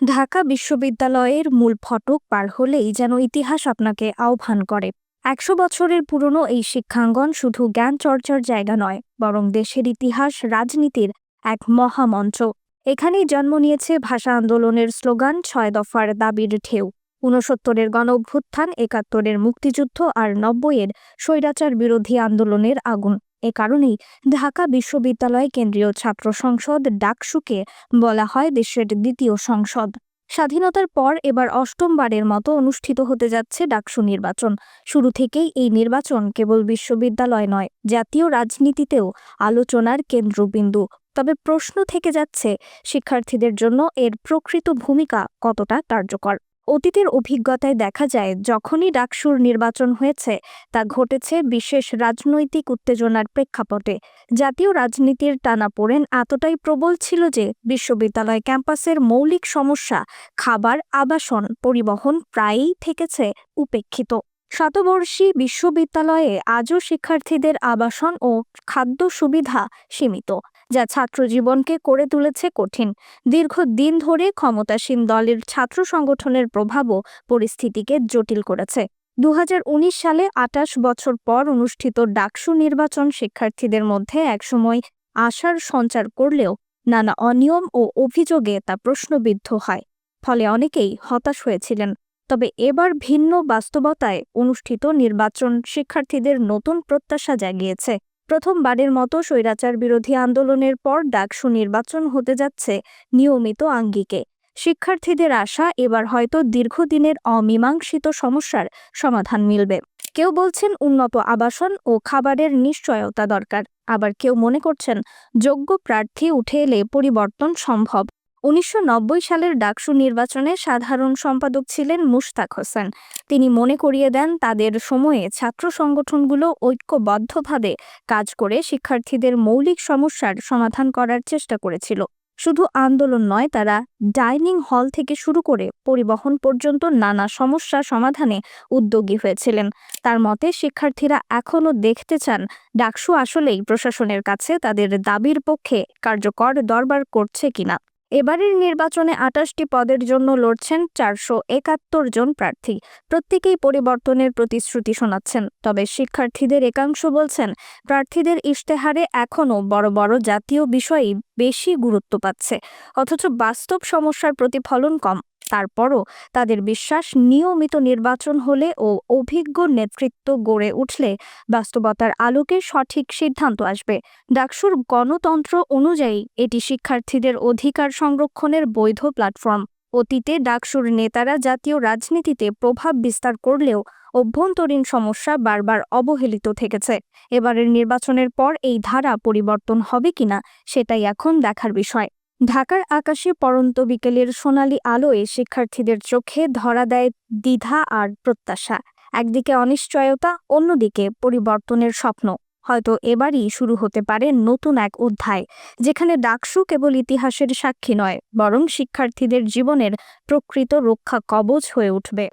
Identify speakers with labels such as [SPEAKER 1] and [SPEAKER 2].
[SPEAKER 1] ঢাকা বিশ্ববিদ্যালয়ের মূল ফটক পার হলেই যেন ইতিহাস আপনাকে আহ্বান করে। একশো বছরের পুরনো এই শিক্ষাঙ্গন শুধু জ্ঞান চর্চার জায়গা নয়, বরং দেশের ইতিহাস, রাজনীতির এক মহামঞ্চ এখানেই জন্ম নিয়েছে ভাষা আন্দোলনের স্লোগান, ছয় দফার দাবির ঢেউ। ঊনসত্তরের গণ অভ্যুত্থান একাত্তরের মুক্তিযুদ্ধ আর নব্বইয়ের স্বৈরাচার বিরোধী আন্দোলনের আগুন। এ কারণেই ঢাকা বিশ্ববিদ্যালয় কেন্দ্রীয় ছাত্র সংসদ ডাকসুকে বলা হয় দেশের দ্বিতীয় সংসদ। স্বাধীনতার পর এবার অষ্টমবারের মতো অনুষ্ঠিত হতে যাচ্ছে ডাকসু নির্বাচন। শুরু থেকেই এই নির্বাচন কেবল বিশ্ববিদ্যালয় নয়, জাতীয় রাজনীতিতেও আলোচনার কেন্দ্রবিন্দু। তবে প্রশ্ন থেকে যাচ্ছে, শিক্ষার্থীদের জন্য এর প্রকৃত ভূমিকা কতটা কার্যকর? অতীতের অভিজ্ঞতায় দেখা যায়, যখনই ডাকসুর নির্বাচন হয়েছে, তা ঘটেছে বিশেষ রাজনৈতিক উত্তেজনার প্রেক্ষাপটে। জাতীয় রাজনীতির টানাপোড়েন এতটাই প্রবল ছিল যে, বিশ্ববিদ্যালয় ক্যাম্পাসের মৌলিক সমস্যা, খাবার, আবাসন পরিবহন প্রায়ই থেকেছে উপেক্ষিত। শতবর্ষী বিশ্ববিদ্যালয়ে আজও শিক্ষার্থীদের আবাসন ও খাদ্য সুবিধা সীমিত। যা ছাত্র জীবনকে করে তুলেছে কঠিন। দীর্ঘদিন ধরে ক্ষমতাসীন দলের ছাত্র সংগঠনের প্রভাবও পরিস্থিতিকে জটিল করেছে। দু হাজার উনিশ সালে আটাশ বছর পর অনুষ্ঠিত ডাকসু নির্বাচন শিক্ষার্থীদের মধ্যে একসময় আশার সঞ্চার করলেও নানা অনিয়ম ও অভিযোগে তা প্রশ্নবিদ্ধ হয়। ফলে অনেকেই হতাশ হয়েছিলেন। তবে এবার ভিন্ন বাস্তবতায় অনুষ্ঠিত নির্বাচন শিক্ষার্থীদের নতুন প্রত্যাশা জাগিয়েছে। প্রথমবারের মতো স্বৈরাচার বিরোধী আন্দোলনের পর ডাক সুনির্বাচন হতে যাচ্ছে নিয়মিত আঙ্গিকে। শিক্ষার্থীদের আশা এবার হয়তো দীর্ঘদিনের অমীমাংসিত সমস্যার সমাধান মিলবে। কেউ বলছেন উন্নত আবাসন ও খাবারের নিশ্চয়তা দরকার, আবার কেউ মনে করছেন যোগ্য প্রার্থী উঠে এলে পরিবর্তন সম্ভব। উনিশশো নব্বই সালের ডাকসু নির্বাচনে সাধারণ সম্পাদক ছিলেন মুশতাক হোসেন। তিনি মনে করিয়ে দেন, তাদের সময়ে ছাত্র সংগঠনগুলো ঐক্যবদ্ধভাবে কাজ করে শিক্ষার্থীদের মৌলিক সমস্যার সমাধান করার চেষ্টা করেছিল। শুধু আন্দোলন নয়, তারা ডাইনিং হল থেকে শুরু করে পরিবহন পর্যন্ত নানা সমস্যা সমাধানে উদ্যোগী হয়েছিলেন। তার মতে, শিক্ষার্থীরা এখনও দেখতে চান, ডাকসু আসলেই প্রশাসনের কাছে তাদের দাবির পক্ষে কার্যকর দরবার করছে কিনা। এবারের নির্বাচনে আটাশটি পদের জন্য লড়ছেন চারশো একাত্তর জন প্রার্থী। প্রত্যেকেই পরিবর্তনের প্রতিশ্রুতি শোনাচ্ছেন। তবে শিক্ষার্থীদের একাংশ বলছেন, প্রার্থীদের ইশতেহারে এখনও বড় বড় জাতীয় বিষয়েই বেশি গুরুত্ব পাচ্ছে। অথচ বাস্তব সমস্যার প্রতিফলন কম। তারপরও তাদের বিশ্বাস নিয়মিত নির্বাচন হলে ও অভিজ্ঞ নেতৃত্ব গড়ে উঠলে বাস্তবতার আলোকে সঠিক সিদ্ধান্ত আসবে। ডাকসুর গণতন্ত্র অনুযায়ী এটি শিক্ষার্থীদের অধিকার সংরক্ষণের বৈধ প্ল্যাটফর্ম। অতীতে ডাকসুর নেতারা জাতীয় রাজনীতিতে প্রভাব বিস্তার করলেও অভ্যন্তরীণ সমস্যা বারবার অবহেলিত থেকেছে। এবারের নির্বাচনের পর এই ধারা পরিবর্তন হবে কিনা সেটাই এখন দেখার বিষয়। ঢাকার আকাশে পরন্ত বিকেলের সোনালি আলোয় শিক্ষার্থীদের চোখে ধরা দেয় দ্বিধা আর প্রত্যাশা। একদিকে অনিশ্চয়তা, অন্যদিকে পরিবর্তনের স্বপ্ন। হয়তো এবারই শুরু হতে পারে নতুন এক অধ্যায়, যেখানে ডাকসু কেবল ইতিহাসের সাক্ষী নয়, বরং শিক্ষার্থীদের জীবনের প্রকৃত রক্ষা কবচ হয়ে উঠবে।